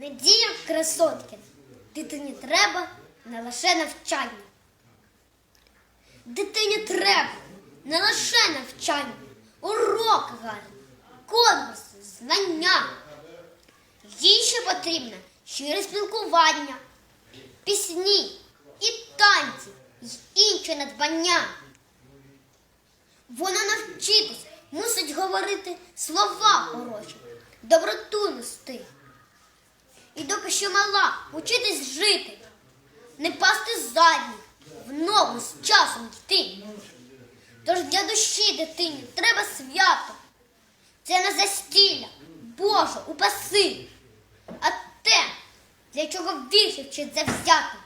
Надія Красоткіна. Дитині треба не лише навчання. Дитині треба не лише навчання, уроки гарні, конкурси, знання. Їй ще потрібне щире спілкування, пісні і танці, і інші надбання. Вона навчитись мусить говорити слова хороші, доброту нести. І доки ще мала, учитись жити, не пасти задні, в ногу з часом йти. Тож для душі дитині треба свято. Це не застілля, Боже, упаси, а те, для чого вірші вчить завзяти.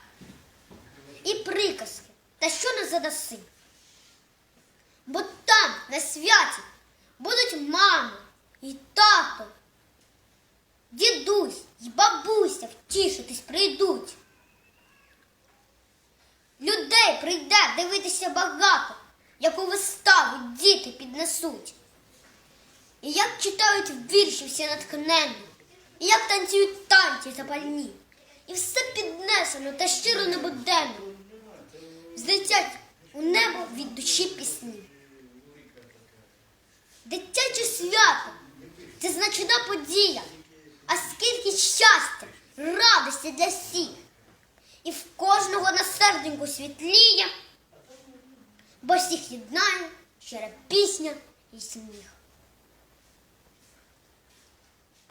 І приказки, та що не задаси. Бо там, на святі, будуть мама і тато, дідусь і бабуся втішитись прийдуть. Людей прийде дивитися багато, яку виставу діти піднесуть. І як читають вірші всі натхненні, і як танцюють танці запальні, і все піднесено та щиро небуденно. Злетять у небо від душі пісні. Дитяче свято це значна подія, а скільки щастя, радості для всіх. І в кожного на серденьку світліє, бо всіх єднає щира пісня і сміх.